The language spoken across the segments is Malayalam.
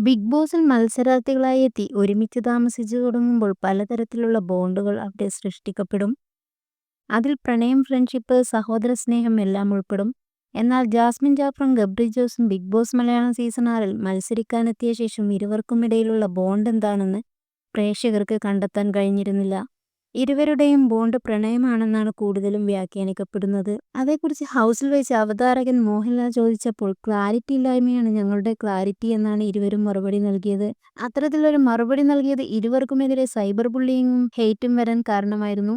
ബിഗ് ബോസിൽ മത്സരാർത്ഥികളായി എത്തി ഒരുമിച്ച് താമസിച്ചു തുടങ്ങുമ്പോൾ പലതരത്തിലുള്ള ബോണ്ടുകൾ അവിടെ സൃഷ്ടിക്കപ്പെടും. അതിൽ പ്രണയം, ഫ്രണ്ട്ഷിപ്പ്, സഹോദര സ്നേഹം എല്ലാം ഉൾപ്പെടും. എന്നാൽ ജാസ്മിൻ ജാഫറും ഗബ്രി ജോസും ബിഗ് ബോസ് മലയാളം സീസൺ ആറിൽ മത്സരിക്കാനെത്തിയ ശേഷം ഇരുവർക്കുമിടയിലുള്ള ബോണ്ട് എന്താണെന്ന് പ്രേക്ഷകർക്ക് കണ്ടെത്താൻ കഴിഞ്ഞിരുന്നില്ല. ഇരുവരുടെയും ബോണ്ട് പ്രണയമാണെന്നാണ് കൂടുതലും വ്യാഖ്യാനിക്കപ്പെടുന്നത്. അതേക്കുറിച്ച് ഹൗസിൽ വെച്ച് അവതാരകൻ മോഹൻലാൽ ചോദിച്ചപ്പോൾ ക്ലാരിറ്റി ഇല്ലായ്മയാണ് ഞങ്ങളുടെ ക്ലാരിറ്റി എന്നാണ് ഇരുവരും മറുപടി നൽകിയത്. അത്തരത്തിലൊരു മറുപടി നൽകിയത് ഇരുവർക്കുമെതിരെ സൈബർ ബുള്ളിയും ഹെയ്റ്റും വരാൻ കാരണമായിരുന്നു.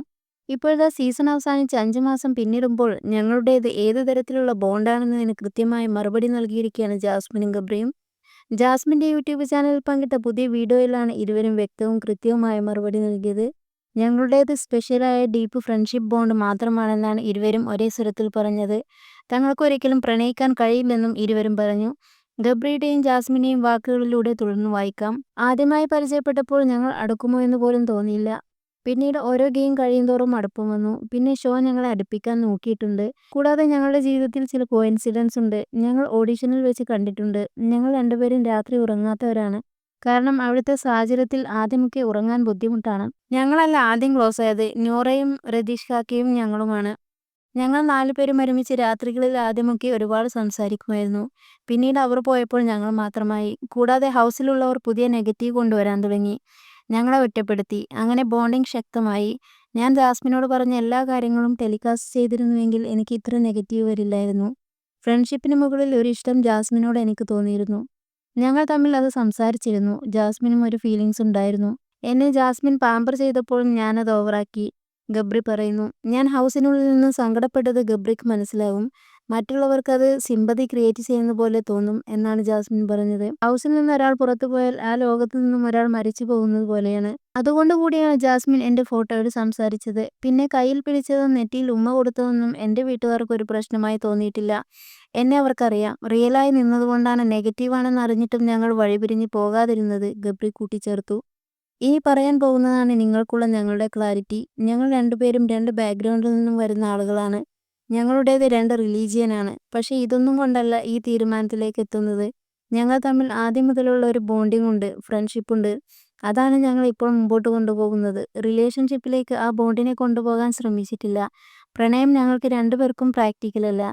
ഇപ്പോഴത്തെ സീസൺ അവസാനിച്ച് അഞ്ചു മാസം പിന്നിടുമ്പോൾ ഞങ്ങളുടേത് ഏത് തരത്തിലുള്ള ബോണ്ടാണെന്നതിന് കൃത്യമായ മറുപടി നൽകിയിരിക്കുകയാണ് ജാസ്മിനും ഗബ്രിയും. ജാസ്മിന്റെ യൂട്യൂബ് ചാനലിൽ പങ്കിട്ട പുതിയ വീഡിയോയിലാണ് ഇരുവരും വ്യക്തവും കൃത്യവുമായ മറുപടി നൽകിയത്. ഞങ്ങളുടേത് സ്പെഷ്യലായ ഡീപ്പ് ഫ്രണ്ട്ഷിപ്പ് ബോണ്ട് മാത്രമാണെന്നാണ് ഇരുവരും ഒരേ സ്വരത്തിൽ പറഞ്ഞത്. തങ്ങൾക്കൊരിക്കലും പ്രണയിക്കാൻ കഴിയില്ലെന്നും ഇരുവരും പറഞ്ഞു. ഗബ്രിയുടെയും ജാസ്മിനെയും വാക്കുകളിലൂടെ തുടർന്ന് വായിക്കാം. ആദ്യമായി പരിചയപ്പെട്ടപ്പോൾ ഞങ്ങൾ അടുക്കുമോ എന്ന് പോലും തോന്നിയില്ല. പിന്നീട് ഓരോ ഗെയിം കഴിയുന്തോറും അടുപ്പം വന്നു. പിന്നെ ഷോ ഞങ്ങളെ അടുപ്പിക്കാൻ നോക്കിയിട്ടുണ്ട്. കൂടാതെ ഞങ്ങളുടെ ജീവിതത്തിൽ ചില കോയിൻസിഡൻസ് ഉണ്ട്. ഞങ്ങൾ ഓഡിഷനിൽ വെച്ച് കണ്ടിട്ടുണ്ട്. ഞങ്ങൾ രണ്ടുപേരും രാത്രി ഉറങ്ങാത്തവരാണ്. കാരണം അവിടുത്തെ സാഹചര്യത്തിൽ ആദ്യമൊക്കെ ഉറങ്ങാൻ ബുദ്ധിമുട്ടാണ്. ഞങ്ങളല്ല ആദ്യം ക്ലോസ് ആയത് നോറയും രതീഷ് കാക്കയും ഞങ്ങളുമാണ്. ഞങ്ങൾ നാലുപേരും ഒരുമിച്ച് രാത്രികളിൽ ആദ്യമൊക്കെ ഒരുപാട് സംസാരിക്കുമായിരുന്നു. പിന്നീട് അവർ പോയപ്പോൾ ഞങ്ങൾ മാത്രമായി. കൂടാതെ ഹൗസിലുള്ളവർ പുതിയ നെഗറ്റീവ് കൊണ്ടുവരാൻ തുടങ്ങി. ഞങ്ങളെ ഒറ്റപ്പെടുത്തി. അങ്ങനെ ബോണ്ടിങ് ശക്തമായി. ഞാൻ ജാസ്മിനോട് പറഞ്ഞ എല്ലാ കാര്യങ്ങളും ടെലികാസ്റ്റ് ചെയ്തിരുന്നുവെങ്കിൽ എനിക്ക് ഇത്ര നെഗറ്റീവ് വരില്ലായിരുന്നു. ഫ്രണ്ട്ഷിപ്പിന് മുകളിൽ ഒരു ഇഷ്ടം ജാസ്മിനോട് എനിക്ക് തോന്നിയിരുന്നു. ഞങ്ങൾ തമ്മിൽ അത് സംസാരിച്ചിരുന്നു. ജാസ്മിനും ഒരു ഫീലിങ്സ് ഉണ്ടായിരുന്നു. എന്നെ ജാസ്മിൻ പാമ്പർ ചെയ്തപ്പോൾ ഞാനത് ഓവറാക്കി. ഗബ്രി പറയുന്നു. ഞാൻ ഹൗസിനുള്ളിൽ നിന്ന് സങ്കടപ്പെട്ടത് ഗബ്രിക്ക് മനസ്സിലാവും. മറ്റുള്ളവർക്ക് അത് സിമ്പതി ക്രിയേറ്റ് ചെയ്യുന്ന പോലെ തോന്നും എന്നാണ് ജാസ്മിൻ പറഞ്ഞത്. ഹൗസിൽ നിന്ന് ഒരാൾ പുറത്തു പോയാൽ ആ ലോകത്തു നിന്നും ഒരാൾ മരിച്ചു പോകുന്നത് പോലെയാണ്. അതുകൊണ്ട് കൂടിയാണ് ജാസ്മിൻ എന്റെ ഫോട്ടോയോട് സംസാരിച്ചത്. പിന്നെ കയ്യിൽ പിടിച്ചതും നെറ്റിയിൽ ഉമ്മ കൊടുത്തതൊന്നും എന്റെ വീട്ടുകാർക്ക് ഒരു പ്രശ്നമായി തോന്നിയിട്ടില്ല. എന്നെ അവർക്കറിയാം. റിയലായി നിന്നതുകൊണ്ടാണ് നെഗറ്റീവാണെന്ന് അറിഞ്ഞിട്ടും ഞങ്ങൾ വഴിപിരിഞ്ഞ് പോകാതിരുന്നത് ഗബ്രി കൂട്ടിച്ചേർത്തു. ഇനി പറയാൻ പോകുന്നതാണ് നിങ്ങൾക്കുള്ള ഞങ്ങളുടെ ക്ലാരിറ്റി. ഞങ്ങൾ രണ്ടുപേരും രണ്ട് ബാക്ക്ഗ്രൗണ്ടിൽ നിന്നും വരുന്ന ആളുകളാണ്. ഞങ്ങളുടേത് രണ്ട് റിലീജിയനാണ്. പക്ഷേ ഇതൊന്നും കൊണ്ടല്ല ഈ തീരുമാനത്തിലേക്ക് എത്തുന്നത്. ഞങ്ങൾ തമ്മിൽ ആദ്യം മുതലുള്ള ഒരു ബോണ്ടിങ് ഉണ്ട്. ഫ്രണ്ട്ഷിപ്പ് ഉണ്ട് അതാണ് ഞങ്ങൾ ഇപ്പോൾ മുമ്പോട്ട് കൊണ്ടുപോകുന്നത്. റിലേഷൻഷിപ്പിലേക്ക് ആ ബോണ്ടിനെ കൊണ്ടുപോകാൻ ശ്രമിച്ചിട്ടില്ല. പ്രണയം ഞങ്ങൾക്ക് രണ്ടുപേർക്കും പ്രാക്ടിക്കലല്ല.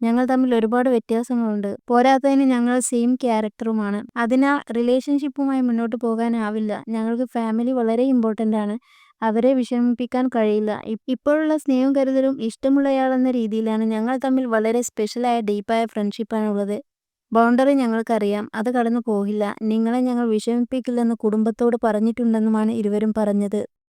ഞങ്ങൾ തമ്മിൽ ഒരുപാട് വ്യത്യാസങ്ങളുണ്ട്. പോരാത്തതിന് ഞങ്ങൾ സെയിം ക്യാരക്ടറുമാണ്. അതിനാൽ റിലേഷൻഷിപ്പുമായി മുന്നോട്ട് പോകാനാവില്ല. ഞങ്ങൾക്ക് ഫാമിലി വളരെ ഇമ്പോർട്ടന്റ് ആണ്. അവരെ വിഷമിപ്പിക്കാൻ കഴിയില്ല. ഇപ്പോഴുള്ള സ്നേഹവും കരുതലും ഇഷ്ടമുള്ളയാളെന്ന രീതിയിലാണ്. ഞങ്ങൾ തമ്മിൽ വളരെ സ്പെഷ്യലായ ഡീപ്പായ ഫ്രണ്ട്ഷിപ്പാണുള്ളത്. ബൗണ്ടറി ഞങ്ങൾക്കറിയാം. അത് കടന്നു പോകില്ല. നിങ്ങളെ ഞങ്ങൾ വിഷമിപ്പിക്കില്ലെന്ന് കുടുംബത്തോട് പറഞ്ഞിട്ടുണ്ടെന്നുമാണ് ഇരുവരും പറഞ്ഞത്.